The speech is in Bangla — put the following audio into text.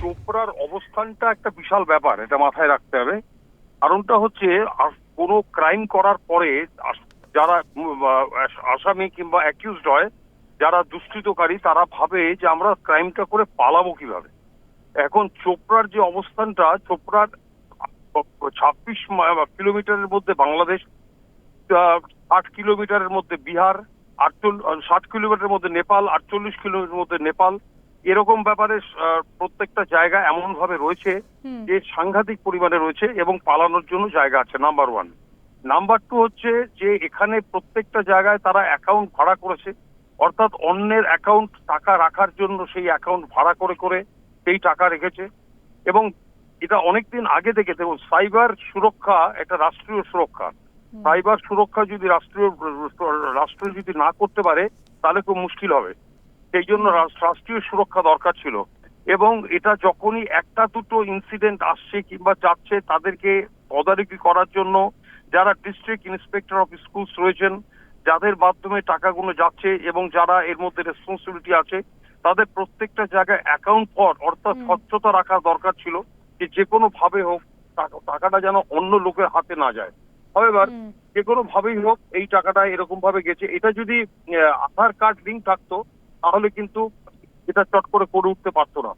চোপড়ার অবস্থানটা একটা বিশাল ব্যাপার, এটা মাথায় রাখতে হবে। কারণটা হচ্ছে কোনো ক্রাইম করার পরে যারা আসামি কিংবা অ্যাকিউজড হয়, যারা দুষ্কৃতকারী, তারা ভাবে যে আমরা ক্রাইমটা করে পালাবো কীভাবে। এখন চোপড়ার যে অবস্থানটা, চোপড়ার ছাব্বিশ কিলোমিটারের মধ্যে বাংলাদেশ আট কিলোমিটারের মধ্যে বিহার আটচল্লিশ ষাট কিলোমিটারের মধ্যে নেপাল, আটচল্লিশ কিলোমিটারের মধ্যে নেপাল এরকম ব্যাপারে প্রত্যেকটা জায়গা এমন ভাবে রয়েছে যে সাংঘাতিক পরিমাণে রয়েছে এবং পালানোর জন্য জায়গা আছে নাম্বার ওয়ান নাম্বার টু হচ্ছে যে এখানে প্রত্যেকটা জায়গায় তারা অ্যাকাউন্ট ভাড়া করেছে অর্থাৎ অন্যের অ্যাকাউন্ট টাকা রাখার জন্য সেই অ্যাকাউন্ট ভাড়া করে করে সেই টাকা রেখেছে। এবং এটা অনেকদিন আগে থেকে দেখুন সাইবার সুরক্ষা একটা রাষ্ট্রীয় সুরক্ষা। সাইবার সুরক্ষা যদি রাষ্ট্রীয় রাষ্ট্র যদি না করতে পারে তাহলে খুব মুশকিল হবে। সেই জন্য রাষ্ট্রীয় সুরক্ষা দরকার ছিল। এবং এটা যখনই একটা দুটো ইনসিডেন্ট আসছে কিংবা যাচ্ছে তাদেরকে তদারকি করার জন্য যারা ডিস্ট্রিক্ট ইন্সপেক্টর অফ স্কুলস রয়েছেন যাদের মাধ্যমে টাকাগুলো যাচ্ছে এবং যারা এর মধ্যে রেসপন্সিবিলিটি আছে তাদের প্রত্যেকটা জায়গায় অ্যাকাউন্ট ফর অর্থাৎ স্বচ্ছতা রাখা দরকার ছিল যে যে কোনো ভাবে হোক টাকাটা যেন অন্য লোকের হাতে না যায়। এবার হুম। যে কোনো ভাবেই হোক এই টাকাটা এরকম ভাবে গেছে। এটা যদি আধার কার্ড লিঙ্ক থাকতো তাহলে কিন্তু এটা চট করে করে উঠতে পারতো না।